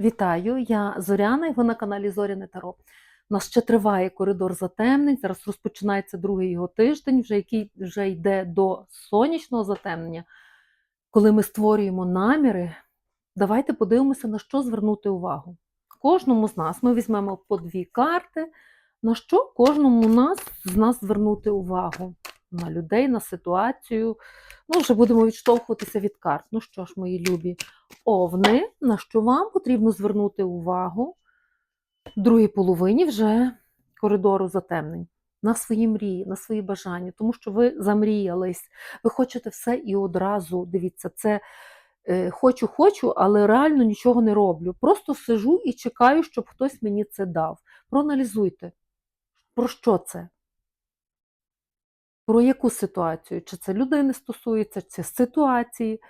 Вітаю, я Зоряна, і ви на каналі Зоряне Таро. У нас ще триває коридор затемнень. Зараз розпочинається другий його тиждень, вже який вже йде до сонячного затемнення. Коли ми створюємо наміри, давайте подивимося, на що звернути увагу. Кожному з нас ми візьмемо по дві карти, на що кожному з нас звернути увагу. На людей, на ситуацію. Ну, вже будемо відштовхуватися від карт. Ну що ж, мої любі, овни, на що вам потрібно звернути увагу в другій половині вже коридору затемнень, на свої мрії, на свої бажання, тому що ви замріялись, ви хочете все і одразу. Дивіться, це е, хочу, хочу, але реально нічого не роблю. Просто сижу і чекаю, щоб хтось мені це дав. Проаналізуйте, про що це? Про яку ситуацію? Чи це людини стосується, чи ситуації?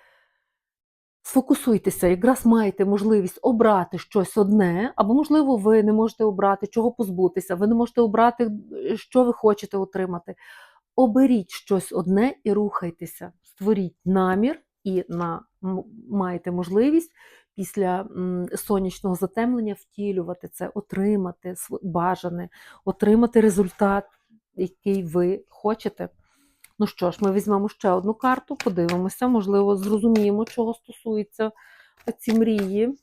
Сфокусуйтеся, якраз маєте можливість обрати щось одне, або, можливо, ви не можете обрати, чого позбутися, ви не можете обрати, що ви хочете отримати. Оберіть щось одне і рухайтеся. Створіть намір і на, маєте можливість після сонячного затемнення втілювати це, отримати бажане, отримати результат, який ви хочете. Ну що ж, ми візьмемо ще одну карту, подивимося, можливо, зрозуміємо, чого стосуються ці мрії.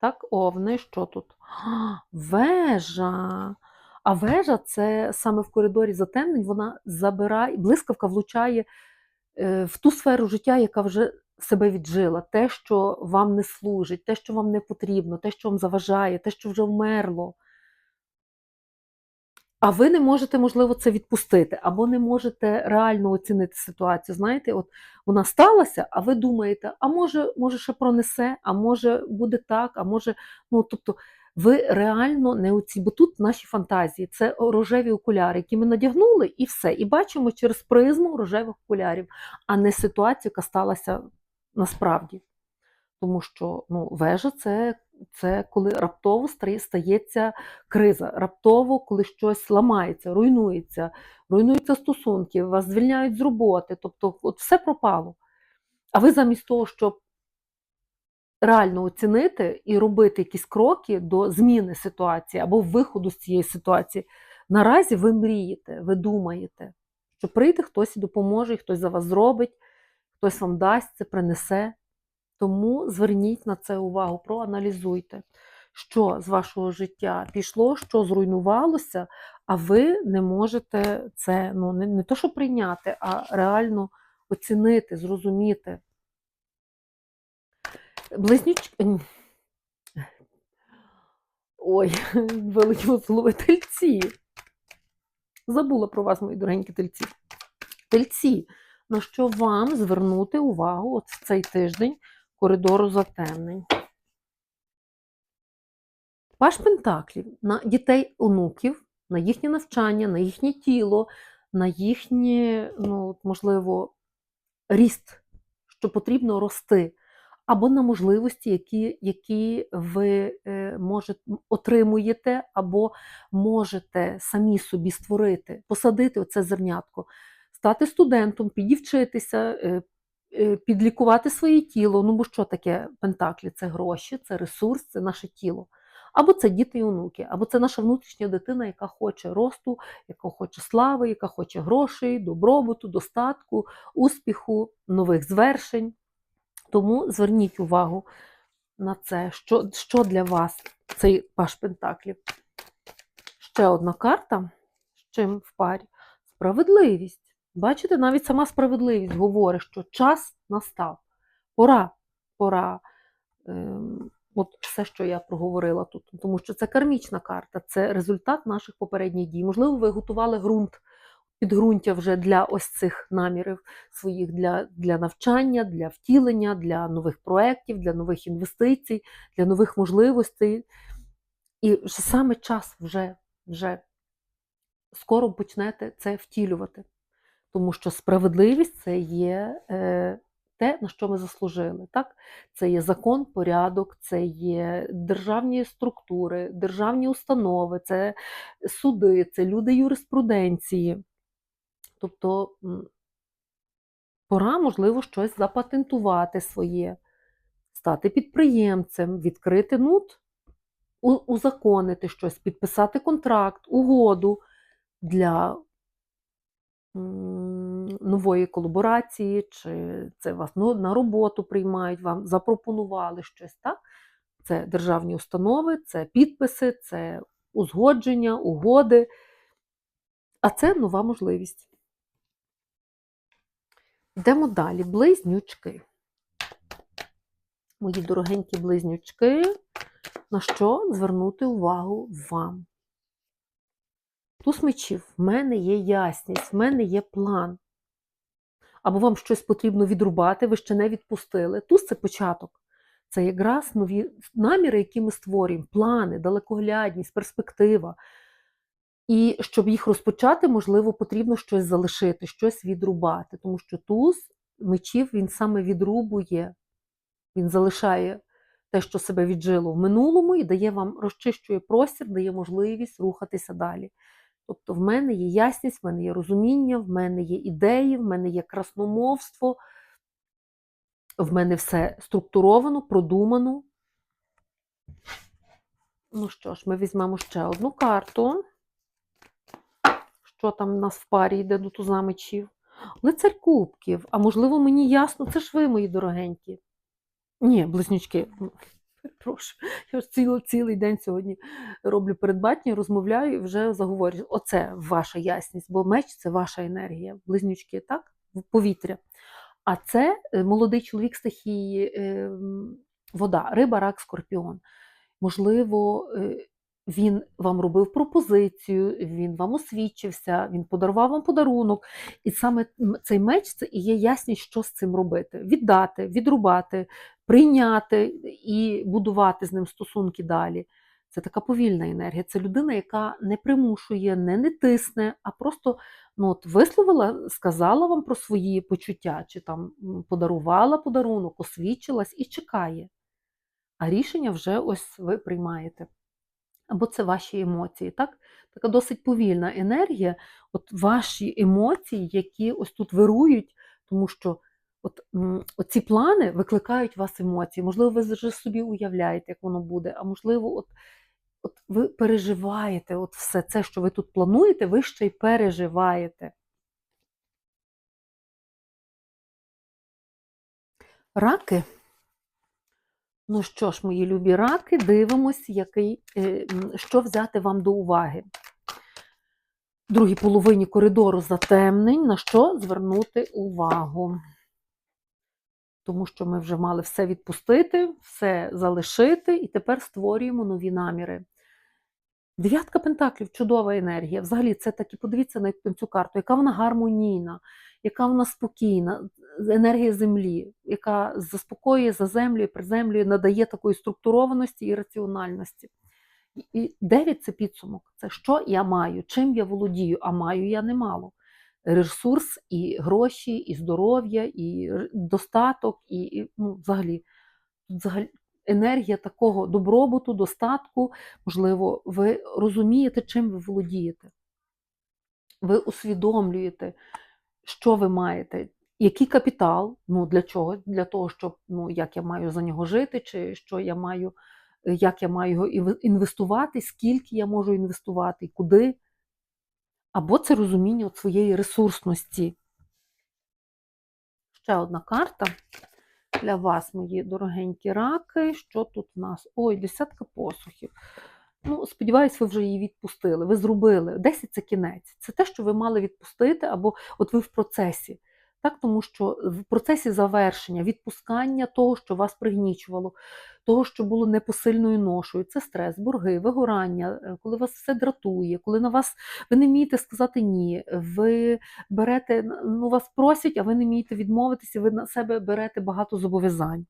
Так, овни, що тут? А, Вежа. А вежа це саме в коридорі затемнень, вона забирає, блискавка влучає е, в ту сферу життя, яка вже себе віджила, те, що вам не служить, те, що вам не потрібно, те, що вам заважає, те, що вже вмерло. А ви не можете, можливо, це відпустити, або не можете реально оцінити ситуацію. Знаєте, от вона сталася, а ви думаєте, а може, може ще пронесе, а може буде так, а може, ну тобто, ви реально не оці, бо тут наші фантазії, це рожеві окуляри, які ми надягнули, і все. І бачимо через призму рожевих окулярів, а не ситуацію, яка сталася насправді. Тому що ну, вежа це, це коли раптово стається криза, раптово, коли щось ламається, руйнується, руйнуються стосунки, вас звільняють з роботи, тобто от все пропало. А ви замість того, щоб реально оцінити і робити якісь кроки до зміни ситуації або виходу з цієї ситуації, наразі ви мрієте, ви думаєте, що прийде хтось і допоможе, і хтось за вас зробить, хтось вам дасть це, принесе. Тому зверніть на це увагу, проаналізуйте, що з вашого життя пішло, що зруйнувалося, а ви не можете це ну, не, не то, що прийняти, а реально оцінити, зрозуміти. Близнючки. Ой, з голови тельці. Забула про вас, мої дорогенькі тельці. Тельці, на що вам звернути увагу от в цей тиждень коридору затемнень. Паш Пентаклів на дітей онуків, на їхнє навчання, на їхнє тіло, на їхнє, ну, можливо, ріст, що потрібно рости, або на можливості, які, які ви е, можете, отримуєте, або можете самі собі створити, посадити оце зернятко, стати студентом, підівчитися, е, підлікувати своє тіло. Ну, бо що таке Пентаклі? Це гроші, це ресурс, це наше тіло. Або це діти і онуки, або це наша внутрішня дитина, яка хоче росту, яка хоче слави, яка хоче грошей, добробуту, достатку, успіху, нових звершень. Тому зверніть увагу на це, що, що для вас цей паш Пентаклів. Ще одна карта, з чим в парі? Справедливість. Бачите, навіть сама справедливість говорить, що час настав. Пора, пора. Ем, от все, що я проговорила тут, тому що це кармічна карта, це результат наших попередніх дій. Можливо, ви готували ґрунт, підґрунтя вже для ось цих намірів своїх для, для навчання, для втілення, для нових проєктів, для нових інвестицій, для нових можливостей. І саме час вже, вже скоро почнете це втілювати. Тому що справедливість це є е, те, на що ми заслужили. Так? Це є закон, порядок, це є державні структури, державні установи, це суди, це люди юриспруденції. Тобто пора, можливо, щось запатентувати своє, стати підприємцем, відкрити нут, узаконити щось, підписати контракт, угоду для нової колаборації, чи це вас ну, на роботу приймають, вам запропонували щось, так? Це державні установи, це підписи, це узгодження, угоди. А це нова можливість. Йдемо далі. Близнючки. Мої дорогенькі близнючки. На що звернути увагу вам? Туз мечів, в мене є ясність, в мене є план. Або вам щось потрібно відрубати, ви ще не відпустили. Туз це початок. Це якраз нові наміри, які ми створюємо, плани, далекоглядність, перспектива. І щоб їх розпочати, можливо, потрібно щось залишити, щось відрубати. Тому що туз мечів він саме відрубує, він залишає те, що себе віджило в минулому, і дає вам розчищує простір, дає можливість рухатися далі. Тобто в мене є ясність, в мене є розуміння, в мене є ідеї, в мене є красномовство, в мене все структуровано, продумано. Ну що ж, ми візьмемо ще одну карту. Що там у нас в парі йде до туза мечів? Лицар кубків. А можливо, мені ясно, це ж ви, мої дорогенькі. Ні, близнючки. Прошу, я ж цілий, цілий день сьогодні роблю передбачення, розмовляю і вже заговорю. Оце ваша ясність, бо меч це ваша енергія. Близнючки, так? В повітря. А це е, молодий чоловік стихії, е, вода, риба, рак, скорпіон. Можливо, е, він вам робив пропозицію, він вам освідчився, він подарував вам подарунок. І саме цей меч це і є ясність, що з цим робити: віддати, відрубати, прийняти і будувати з ним стосунки далі. Це така повільна енергія. Це людина, яка не примушує, не, не тисне, а просто ну, от висловила, сказала вам про свої почуття, чи там подарувала подарунок, освідчилась і чекає. А рішення вже ось ви приймаєте. Або це ваші емоції, так? Така досить повільна енергія, от ваші емоції, які ось тут вирують, тому що от, ці плани викликають у вас емоції. Можливо, ви вже собі уявляєте, як воно буде, а можливо, от, от ви переживаєте от все це, що ви тут плануєте, ви ще й переживаєте. Раки. Ну що ж, мої любі раки, дивимось, який, е, що взяти вам до уваги. Другій половині коридору затемнень, на що звернути увагу. Тому що ми вже мали все відпустити, все залишити, і тепер створюємо нові наміри. Дев'ятка пентаклів чудова енергія. Взагалі, це такі, подивіться на цю карту, яка вона гармонійна, яка вона спокійна, енергія землі, яка заспокоює, заземлює, приземлює, надає такої структурованості і раціональності. І- дев'ять це підсумок. Це що я маю, чим я володію, а маю я немало. Ресурс, і гроші, і здоров'я, і достаток, і, ну, взагалі, взагалі енергія такого добробуту, достатку. Можливо, ви розумієте, чим ви володієте. Ви усвідомлюєте, що ви маєте, який капітал, ну для чого? Для того, щоб ну, як я маю за нього жити, чи що я маю, як я маю його інвестувати, скільки я можу інвестувати, куди. Або це розуміння от своєї ресурсності. Ще одна карта для вас, мої дорогенькі раки. Що тут в нас? Ой, десятка посухів. Ну, сподіваюсь, ви вже її відпустили. Ви зробили. 10 це кінець. Це те, що ви мали відпустити, або от ви в процесі. Так, тому що в процесі завершення, відпускання того, що вас пригнічувало, того, що було непосильною ношою, це стрес, борги, вигорання, е, коли вас все дратує, коли на вас ви не вмієте сказати ні, ви берете, ну вас просять, а ви не вмієте відмовитися, ви на себе берете багато зобов'язань.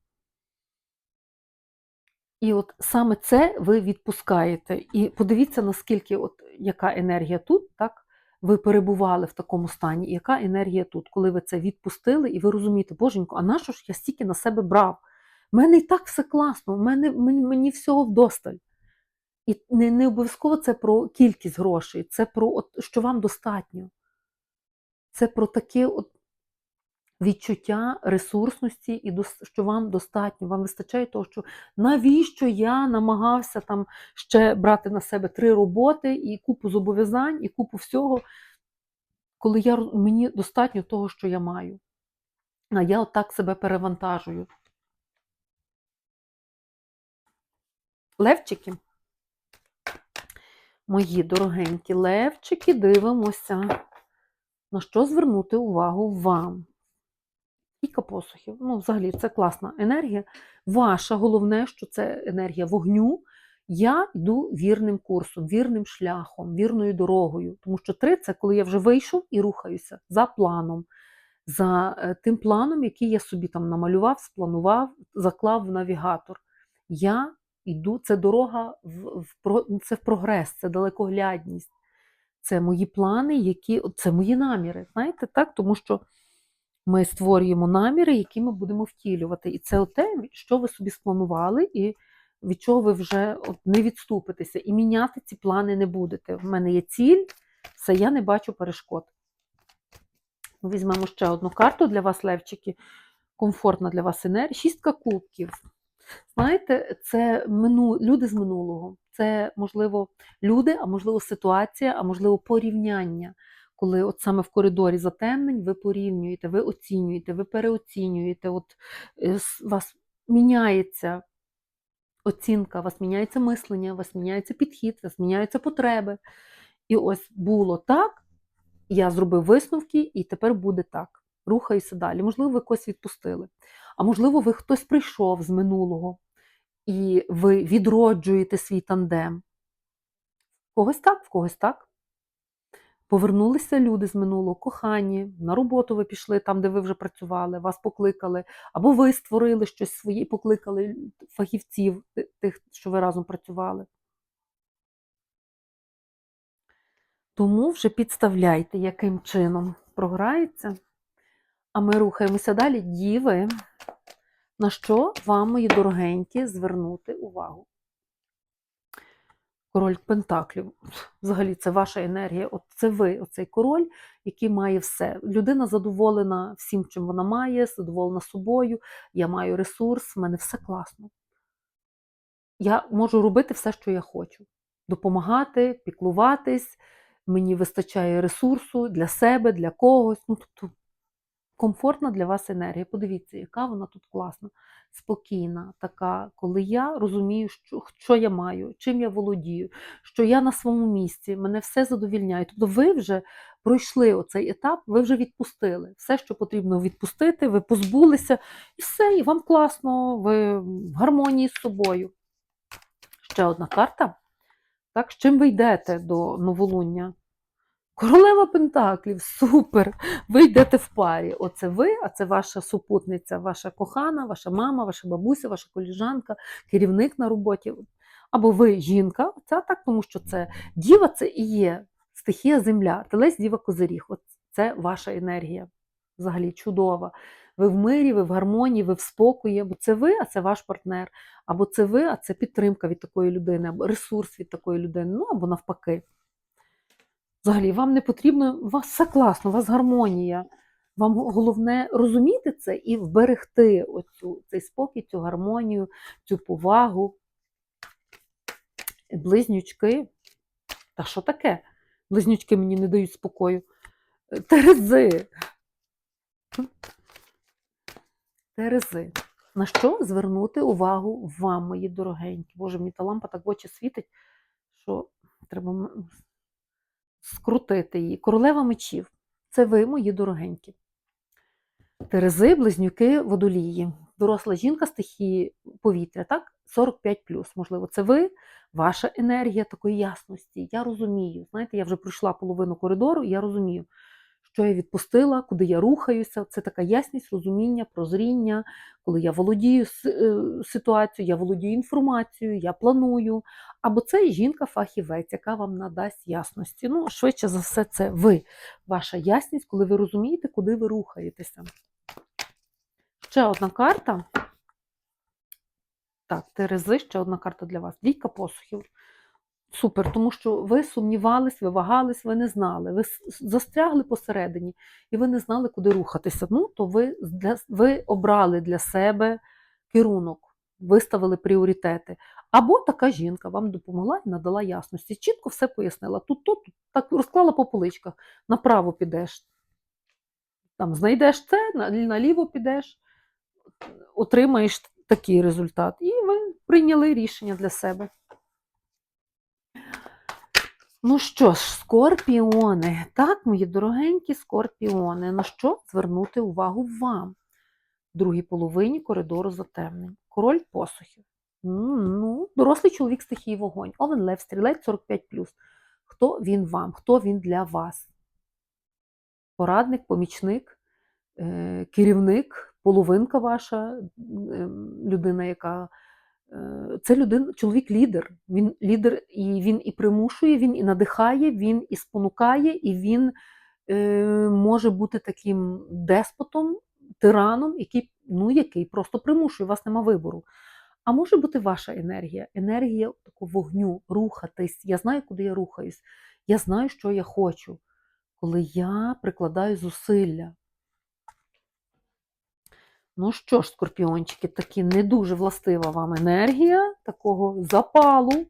І от саме це ви відпускаєте. І подивіться, наскільки от яка енергія тут, так? Ви перебували в такому стані, і яка енергія тут, коли ви це відпустили, і ви розумієте, боженько, а нащо ж я стільки на себе брав? У мене і так все класно, в мене, мені, мені всього вдосталь. І не, не обов'язково це про кількість грошей, це про от, що вам достатньо. Це про таке от відчуття ресурсності і що вам достатньо, вам вистачає того, що навіщо я намагався там ще брати на себе три роботи і купу зобов'язань, і купу всього, коли я, мені достатньо того, що я маю. А я отак себе перевантажую. Левчики. Мої дорогенькі левчики, дивимося, на що звернути увагу вам. Кілька посухів. Ну, взагалі, це класна енергія. Ваша головне, що це енергія вогню. Я йду вірним курсом, вірним шляхом, вірною дорогою. Тому що три це коли я вже вийшов і рухаюся за планом, за е, тим планом, який я собі там намалював, спланував, заклав в навігатор. Я йду, це дорога в, в це в прогрес, це далекоглядність. Це мої плани, які це мої наміри. Знаєте, так? Тому що ми створюємо наміри, які ми будемо втілювати. І це те, що ви собі спланували, і від чого ви вже не відступитеся. І міняти ці плани не будете. В мене є ціль, все, я не бачу перешкод. Візьмемо ще одну карту для вас, Левчики. Комфортна для вас енергія. Шістка кубків. Знаєте, це мину... люди з минулого. Це, можливо, люди, а можливо, ситуація, а можливо, порівняння. Коли от саме в коридорі затемнень ви порівнюєте, ви оцінюєте, ви переоцінюєте, от е, вас міняється оцінка, вас міняється мислення, вас міняється підхід, вас міняються потреби. І ось було так, я зробив висновки, і тепер буде так. Рухаюся далі. Можливо, ви когось відпустили. А можливо, ви хтось прийшов з минулого, і ви відроджуєте свій тандем. В когось так, в когось так. Повернулися люди з минулого, кохані, на роботу ви пішли там, де ви вже працювали, вас покликали, або ви створили щось своє покликали фахівців, тих, що ви разом працювали. Тому вже підставляйте, яким чином програється. А ми рухаємося далі. Діви, на що вам, мої дорогенькі, звернути увагу? Король Пентаклів. Взагалі, це ваша енергія. От це ви, оцей король, який має все. Людина задоволена всім, чим вона має, задоволена собою. Я маю ресурс, в мене все класно. Я можу робити все, що я хочу. Допомагати, піклуватись. Мені вистачає ресурсу для себе, для когось. Ну, тобто, комфортна для вас енергія. Подивіться, яка вона тут класна, спокійна, така, коли я розумію, що, що я маю, чим я володію, що я на своєму місці, мене все задовільняє. Тобто ви вже пройшли оцей етап, ви вже відпустили. Все, що потрібно відпустити, ви позбулися, і все, і вам класно, ви в гармонії з собою. Ще одна карта. Так, з чим ви йдете до новолуння? Королева Пентаклів, супер! Ви йдете в парі. Оце ви, а це ваша супутниця, ваша кохана, ваша мама, ваша бабуся, ваша коліжанка, керівник на роботі. Або ви жінка, це так, тому що це діва це і є стихія земля, телець діва козиріг. От це ваша енергія. Взагалі чудова. Ви в мирі, ви в гармонії, ви в спокої, бо це ви, а це ваш партнер. Або це ви, а це підтримка від такої людини, або ресурс від такої людини, ну або навпаки. Взагалі, вам не потрібно, у вас все класно, у вас гармонія. Вам головне розуміти це і вберегти оцю, цей спокій, цю гармонію, цю повагу. Близнючки. Та що таке? Близнючки мені не дають спокою. Терези. Терези. На що звернути увагу вам, мої дорогенькі? Боже, мені та лампа так в очі світить, що треба скрутити її. Королева мечів. Це ви, мої дорогенькі. Терези, близнюки, водолії. Доросла жінка стихії повітря, так? 45 можливо, це ви, ваша енергія такої ясності. Я розумію. Знаєте, я вже пройшла половину коридору, я розумію, що я відпустила, куди я рухаюся. Це така ясність, розуміння, прозріння, коли я володію е, ситуацією, я володію інформацією, я планую. Або це жінка-фахівець, яка вам надасть ясності. Ну, швидше за все, це ви, ваша ясність, коли ви розумієте, куди ви рухаєтеся. Ще одна карта. Так, Терези, ще одна карта для вас. Двійка посухів. Супер, тому що ви сумнівались, ви вагались, ви не знали, ви застрягли посередині, і ви не знали, куди рухатися. Ну, то ви, для, ви обрали для себе керунок, виставили пріоритети. Або така жінка вам допомогла і надала ясності. Чітко все пояснила. Тут, тут, тут так розклала по поличках. Направо підеш, там знайдеш це, наліво підеш, отримаєш такий результат. І ви прийняли рішення для себе. Ну що ж, скорпіони. Так, мої дорогенькі скорпіони, на що звернути увагу вам? В другій половині коридору затемнень. Король посухів. Ну, дорослий чоловік стихії вогонь. Овен Лев, стрілець 45. Хто він вам? Хто він для вас? Порадник, помічник, е, керівник, половинка ваша, людина, яка Це людина, чоловік-лідер. Він лідер, і він і примушує, він і надихає, він і спонукає, і він е, може бути таким деспотом, тираном, який, ну, який просто примушує, у вас нема вибору. А може бути ваша енергія, енергія такого вогню, рухатись. Я знаю, куди я рухаюсь. Я знаю, що я хочу, коли я прикладаю зусилля. Ну що ж, скорпіончики, такі не дуже властива вам енергія такого запалу,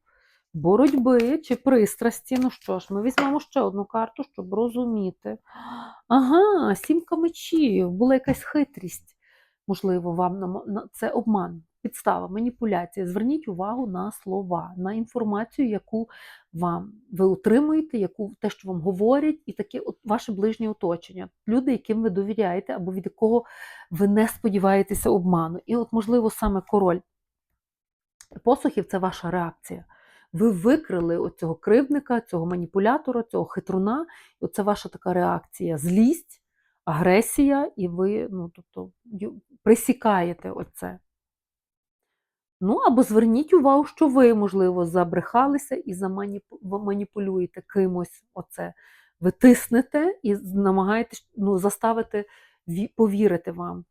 боротьби чи пристрасті. Ну що ж, ми візьмемо ще одну карту, щоб розуміти. Ага, сімка мечів, була якась хитрість. Можливо, вам це обман, підстава, маніпуляція. Зверніть увагу на слова, на інформацію, яку вам ви отримуєте, яку те, що вам говорять, і таке от ваше ближнє оточення, люди, яким ви довіряєте, або від якого ви не сподіваєтеся обману. І от, можливо, саме король посухів це ваша реакція. Ви викрили оцього кривдника, цього маніпулятора, цього хитруна, оце ваша така реакція, злість, агресія, і ви ну, тобто, присікаєте оце. Ну, або зверніть увагу, що ви, можливо, забрехалися і заманіпу- маніпулюєте кимось оце. Ви тиснете і намагаєтесь ну, заставити повірити вам.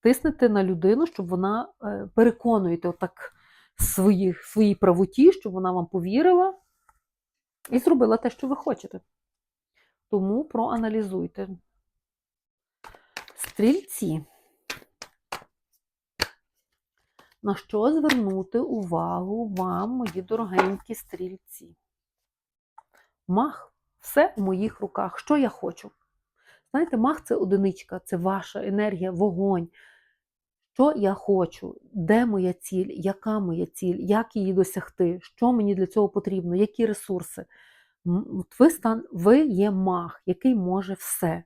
Тиснете на людину, щоб вона е, переконуєте отак свої, своїй правоті, щоб вона вам повірила і зробила те, що ви хочете. Тому проаналізуйте. Стрільці. На що звернути увагу вам, мої дорогенькі стрільці? Мах все у моїх руках. Що я хочу? Знаєте, мах це одиничка, це ваша енергія, вогонь. Що я хочу? Де моя ціль? Яка моя ціль? Як її досягти? Що мені для цього потрібно? Які ресурси? Ви, стан, ви є мах, який може все.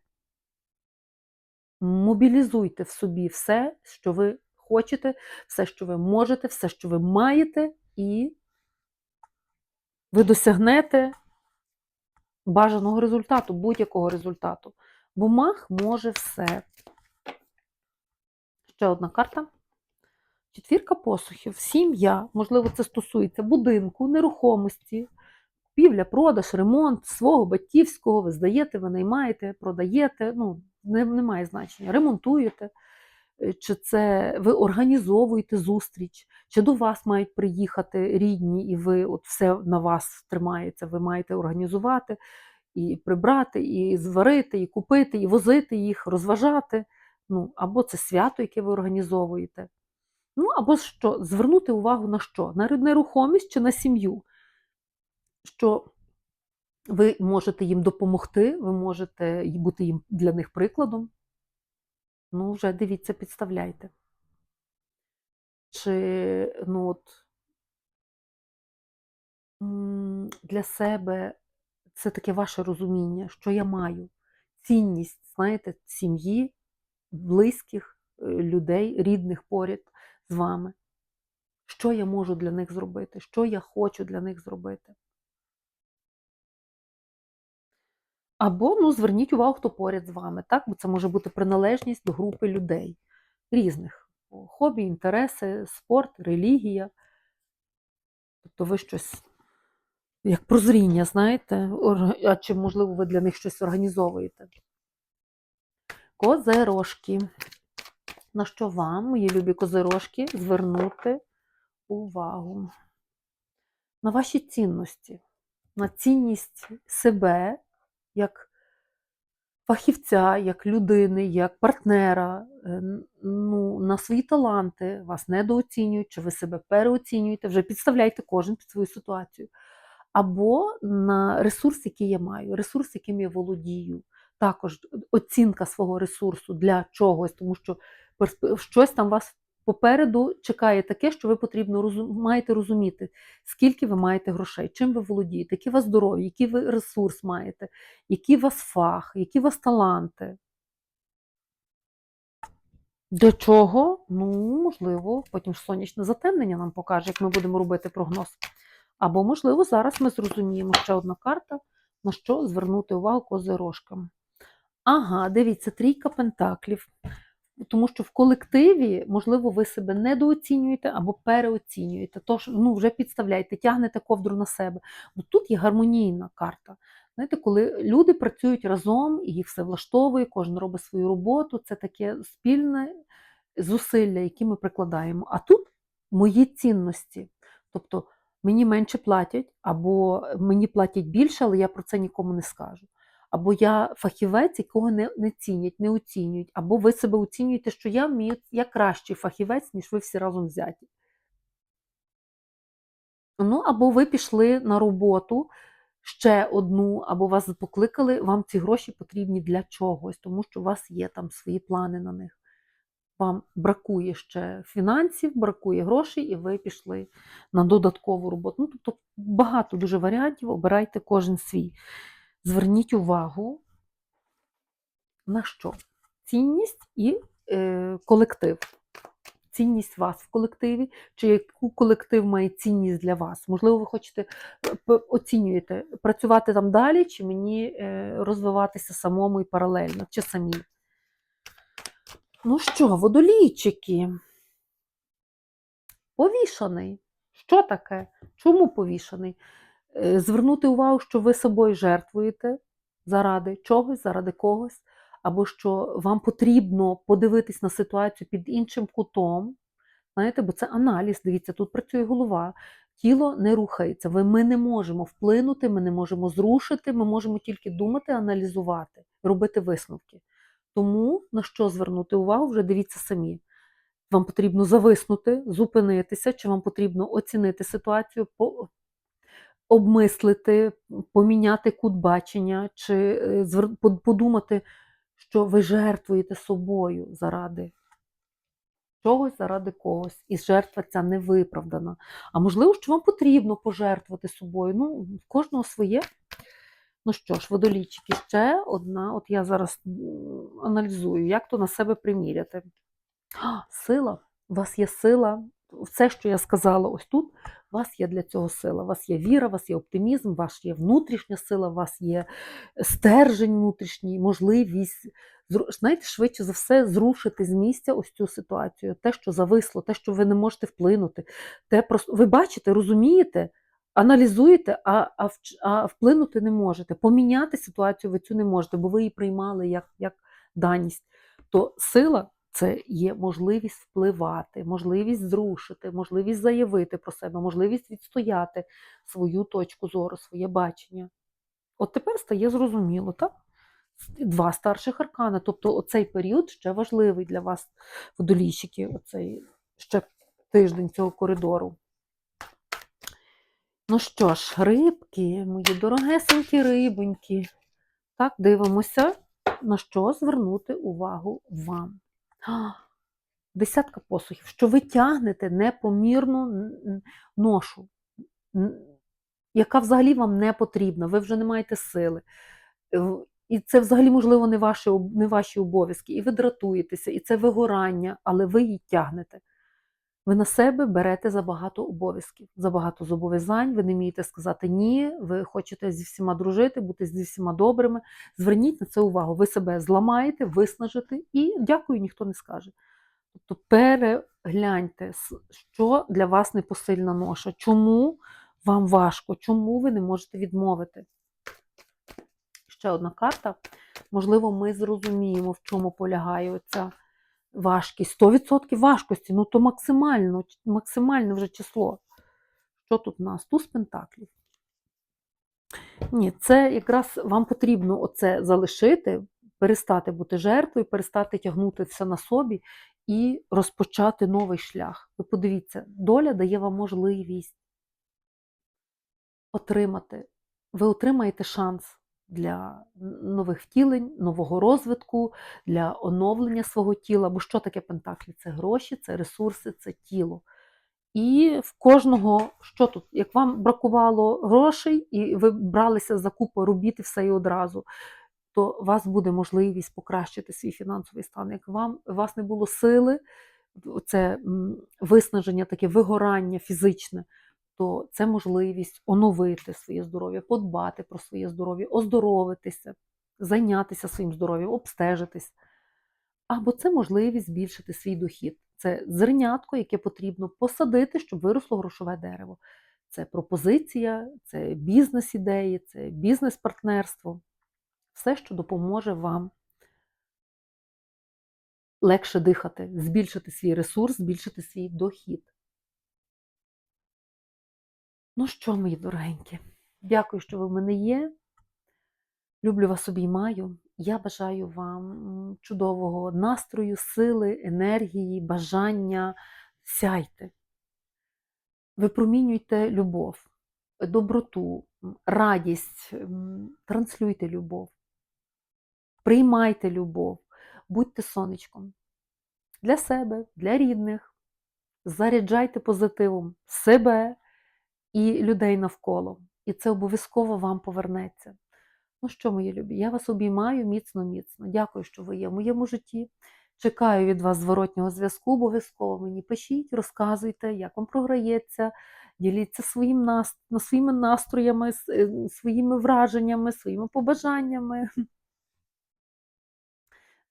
Мобілізуйте в собі все, що ви хочете, все, що ви можете, все, що ви маєте, і ви досягнете бажаного результату, будь-якого результату. Бо мах може все. Ще одна карта. Четвірка посухів, сім'я, можливо, це стосується будинку, нерухомості, купівля, продаж, ремонт свого батьківського, ви здаєте, ви наймаєте, продаєте, ну, не, немає значення, ремонтуєте, чи це ви організовуєте зустріч, чи до вас мають приїхати рідні, і ви от все на вас тримається, ви маєте організувати, і прибрати, і зварити, і купити, і возити їх, розважати. Ну, або це свято, яке ви організовуєте. Ну, або що, звернути увагу на що? На нерухомість чи на сім'ю. Що ви можете їм допомогти, ви можете бути їм для них прикладом. Ну, вже дивіться, підставляйте. Чи ну, от, для себе це таке ваше розуміння, що я маю, цінність, знаєте, сім'ї, близьких е, людей, рідних поряд з вами. Що я можу для них зробити, що я хочу для них зробити. Або ну, зверніть увагу, хто поряд з вами, так? бо це може бути приналежність до групи людей різних. Хобі, інтереси, спорт, релігія. Тобто ви щось, як прозріння, знаєте, а чи, можливо, ви для них щось організовуєте. Козерожки. На що вам, мої любі козирожки, звернути увагу на ваші цінності, на цінність себе як фахівця, як людини, як партнера, е, ну, на свої таланти, вас недооцінюють, чи ви себе переоцінюєте, вже підставляйте кожен під свою ситуацію. Або на ресурс, який я маю, ресурс, яким я володію. Також оцінка свого ресурсу для чогось, тому що щось там вас попереду чекає таке, що ви потрібно розум- маєте розуміти, скільки ви маєте грошей, чим ви володієте, які у вас здоров'я, який ви ресурс маєте, який у вас фах, які у вас таланти. Для чого? Ну, можливо, потім ж сонячне затемнення нам покаже, як ми будемо робити прогноз. Або, можливо, зараз ми зрозуміємо ще одна карта, на що звернути увагу козирожкам. Ага, дивіться, трійка пентаклів. Тому що в колективі, можливо, ви себе недооцінюєте або переоцінюєте. Тож ну, вже підставляєте, тягнете ковдру на себе. Бо тут є гармонійна карта. Знаєте, коли люди працюють разом і їх все влаштовує, кожен робить свою роботу, це таке спільне зусилля, які ми прикладаємо. А тут мої цінності. Тобто мені менше платять, або мені платять більше, але я про це нікому не скажу. Або я фахівець, якого не, не цінять, не оцінюють, або ви себе оцінюєте, що я вмію, я кращий фахівець, ніж ви всі разом взяті. Ну, або ви пішли на роботу ще одну, або вас покликали, вам ці гроші потрібні для чогось, тому що у вас є там свої плани на них. Вам бракує ще фінансів, бракує грошей, і ви пішли на додаткову роботу. Ну, тобто багато дуже варіантів, обирайте кожен свій. Зверніть увагу на що? Цінність і е, колектив. Цінність вас в колективі, чи яку колектив має цінність для вас. Можливо, ви хочете е, оцінюєте, працювати там далі, чи мені е, розвиватися самому і паралельно, чи самі. Ну що, водолійчики? Повішаний. Що таке? Чому повішаний? Е, Звернути увагу, що ви собою жертвуєте заради чогось, заради когось, або що вам потрібно подивитись на ситуацію під іншим кутом. Знаєте, бо це аналіз. Дивіться, тут працює голова. Тіло не рухається. Ми не можемо вплинути, ми не можемо зрушити, ми можемо тільки думати, аналізувати, робити висновки. Тому на що звернути увагу, вже дивіться самі. Вам потрібно зависнути, зупинитися, чи вам потрібно оцінити ситуацію, обмислити, поміняти кут бачення, чи е, подумати, що ви жертвуєте собою заради чогось, заради когось. І жертва ця не виправдана. А можливо, що вам потрібно пожертвувати собою. Ну, в кожного своє. Ну що ж, водолійчики, ще одна. От я зараз аналізую, як то на себе приміряти. А, Сила. У вас є сила. Все, що я сказала ось тут, у вас є для цього сила. У вас є віра, у вас є оптимізм, у вас є внутрішня сила, у вас є стержень внутрішній, можливість, знаєте, швидше за все, зрушити з місця ось цю ситуацію. Те, що зависло, те, що ви не можете вплинути. Те просто, ви бачите, розумієте, аналізуєте, а, а, а вплинути не можете. Поміняти ситуацію ви цю не можете, бо ви її приймали як, як даність. То сила це є можливість впливати, можливість зрушити, можливість заявити про себе, можливість відстояти свою точку зору, своє бачення. От тепер стає зрозуміло, так? Два старших аркани. Тобто оцей період ще важливий для вас, водолійщики, оцей ще тиждень цього коридору. Ну що ж, рибки, мої дорогесенькі рибоньки. Так, дивимося, на що звернути увагу вам. Десятка посухів, що ви тягнете непомірну ношу, яка взагалі вам не потрібна, ви вже не маєте сили. Е, І це взагалі, можливо, не ваші, не ваші обов'язки. І ви дратуєтеся, і це вигорання, але ви її тягнете. Ви на себе берете забагато обов'язків, забагато зобов'язань, ви не вмієте сказати ні, ви хочете зі всіма дружити, бути зі всіма добрими. Зверніть на це увагу. Ви себе зламаєте, виснажите і дякую, ніхто не скаже. Тобто перегляньте, що для вас непосильна ноша, чому вам важко, чому ви не можете відмовити. Ще одна карта. Можливо, ми зрозуміємо, в чому полягає оця важкість, 100% важкості, ну то максимально, максимальне вже число. Що тут у нас? Туз пентаклів. Ні, це якраз вам потрібно оце залишити, перестати бути жертвою, перестати тягнути все на собі і розпочати новий шлях. Ви подивіться, доля дає вам можливість отримати. Ви отримаєте шанс для нових втілень, нового розвитку, для оновлення свого тіла. Бо що таке пентаклі? Це гроші, це ресурси, це тіло. І в кожного, що тут, як вам бракувало грошей, і ви бралися за купу робіт і все і одразу, то у вас буде можливість покращити свій фінансовий стан. Як вам у вас не було сили, це виснаження, таке вигорання фізичне, то це можливість оновити своє здоров'я, подбати про своє здоров'я, оздоровитися, зайнятися своїм здоров'ям, обстежитись. Або це можливість збільшити свій дохід. Це зернятко, яке потрібно посадити, щоб виросло грошове дерево. Це пропозиція, це бізнес-ідеї, це бізнес-партнерство. Все, що допоможе вам легше дихати, збільшити свій ресурс, збільшити свій дохід. Ну що, мої дорогенькі, дякую, що ви в мене є. Люблю вас обіймаю. Я бажаю вам чудового настрою, сили, енергії, бажання. Сяйте. Випромінюйте любов, доброту, радість, транслюйте любов, приймайте любов, будьте сонечком для себе, для рідних. Заряджайте позитивом себе і людей навколо. І це обов'язково вам повернеться. Ну що, мої любі, я вас обіймаю міцно-міцно. Дякую, що ви є в моєму житті. Чекаю від вас зворотнього зв'язку. Обов'язково мені пишіть, розказуйте, як вам програється, діліться своїм нас... своїми настроями, е, своїми враженнями, своїми побажаннями.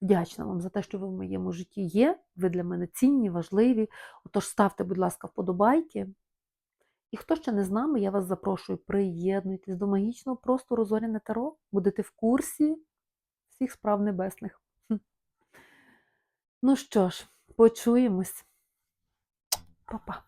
Вдячна вам за те, що ви в моєму житті є. Ви для мене цінні, важливі. Отож, ставте, будь ласка, вподобайки. Хто ще не з нами, я вас запрошую, приєднуйтесь до магічного простору Зоряне Таро. Будете в курсі всіх справ небесних. Ну що ж, почуємось. Па-па.